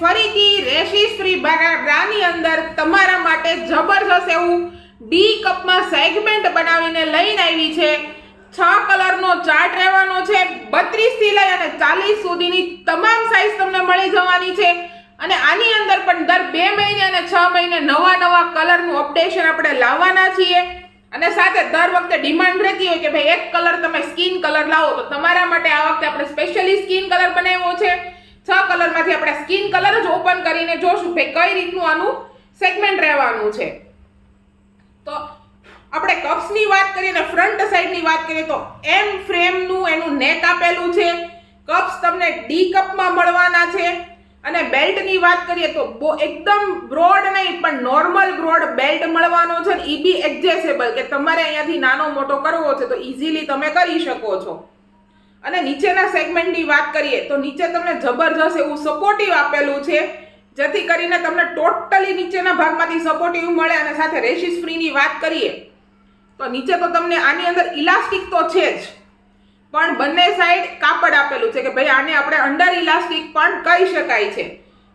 ફરીથી rashes free બ્રાની અંદર તમારા માટે જબરજસ્ત એવું ડી કપમાં સેગમેન્ટ બનાવીને લઈને આવી છે. છ કલરનો ચાર્ટ રહેવાનો છે. બત્રીસથી લઈ અને ચાલીસ સુધીની તમામ સાઇઝ તમને મળી જવાની છે. અને આની અંદર પણ દર બે મહિને અને છ મહિને નવા નવા કલરનું અપડેશન આપણે લાવવાના છીએ. અને સાથે દર વખતે ડિમાન્ડ રહેતી હોય કે ભાઈ એક કલર તમે સ્કિન કલર લાવો તો તમારા માટે આ વખતે આપણે સ્પેશિયલી સ્કિન કલર બનાવ્યો છે. છ કલરમાંથી આપણે સ્કિન કલર જ ઓપન કરીને જોશું કે કઈ રીતનું આનું સેગમેન્ટ રહેવાનું છે. તો આપણે કપ્સની વાત કરીએ ને ફ્રન્ટ સાઈડની વાત કરીએ તો એમ ફ્રેમનું એનું નેક આપેલું છે. કપ્સ તમને ડી કપમાં મળવાના છે. અને બેલ્ટની વાત કરીએ તો બહુ એકદમ બ્રોડ નહીં, પણ નોર્મલ બ્રોડ બેલ્ટ મળવાનો છે ને એ બી એડજસ્ટેબલ, કે તમારે અહીંયાથી નાનો મોટો કરવો છે તો ઇઝીલી તમે કરી શકો છો. અને નીચેના સેગમેન્ટની વાત કરીએ તો નીચે તમને જબરજસ્ત એવું સપોર્ટિવ આપેલું છે, જેથી કરીને તમને ટોટલી નીચેના ભાગમાંથી સપોર્ટિવ મળે અને સાથે રેશિસ ફ્રીની વાત કરીએ, તો નીચે તો તમને આની અંદર ઇલાસ્ટિક તો છે જ, પણ બંને સાઈડ કાપડ આપેલું છે કે ભાઈ આને આપણે અંડર ઇલાસ્ટિક પણ કહી શકાય છે.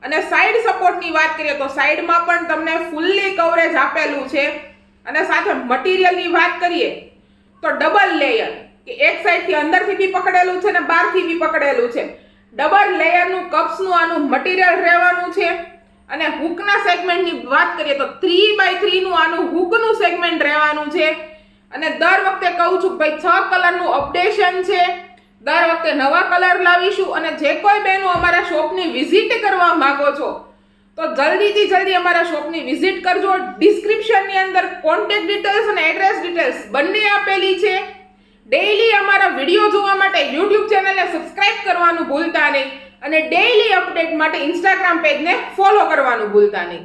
અને સાઈડ સપોર્ટની વાત કરીએ તો સાઈડમાં પણ તમને ફૂલ્લી કવરેજ આપેલું છે, અને સાથે મટીરિયલની વાત કરીએ, તો ડબલ લેયર કે એક સાઈડથી અંદરથી બી પકડેલું છે ને બહારથી બી પકડેલું છે. ડબલ લેયરનું કપ્સનું આનું મટીરિયલ રહેવાનું છે. અને હુકના સેગમેન્ટની વાત કરીએ તો થ્રી બાય થ્રીનું આનું હુકનું સેગમેન્ટ રહેવાનું છે. અને દર વખતે કહું છું ભાઈ છ કલરનું અપડેશન છે. દર વખતે નવા કલર લાવીશું અને જે કોઈ બહેનો અમારા શોપની વિઝિટ કરવા માગો છો, તો જલ્દીથી જલ્દી અમારા શોપની વિઝિટ કરજો. ડિસ્ક્રિપ્શનની અંદર કોન્ટેક્ટ ડિટેલ્સ અને એડ્રેસ ડિટેલ્સ બંને આપેલી છે. ડેઈલી અમારા વીડિયો જોવા માટે યુટ્યુબ ચેનલને સબસ્ક્રાઇબ કરવાનું ભૂલતા નહીં. અને ડેઈલી અપડેટ માટે ઇન્સ્ટાગ્રામ પેજને ફોલો કરવાનું ભૂલતા નહીં.